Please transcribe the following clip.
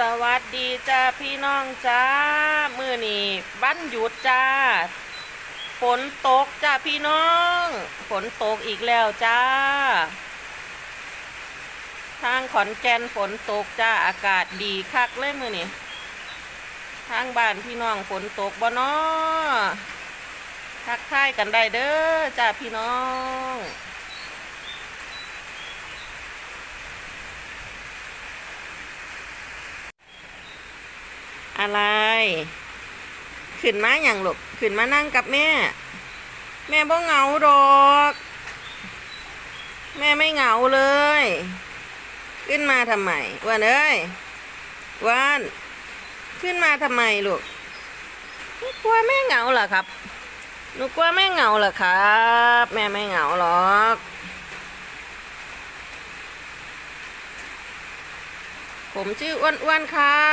สวัสดีจ้าพี่น้องจ้ามือนี่บ้านหยุดจ้า ฝนตกจ้าพี่น้อง ฝนตกอีกแล้วจ้า ทางขอนแก่นฝนตกจ้าอากาศดีคักเลยมือนี่ทางบ้านพี่น้องฝนตกบ่นอทักทายกันได้เด้อจ้าพี่น้อง อะไร ขึ้นมาอย่างหลูกขึ้นมานั่งกับแม่ แม่บ่เหงาดอก แม่ไม่เหงาเลย ขึ้นมาทำไมวันเอ้ยวันขึ้นมาทำไมลูกหนูกลัวแม่เหงาเหรอครับหนูกลัวแม่เหงาเหรอครับ แม่ไม่เหงาหรอกผมชื่ออ้วนๆครับ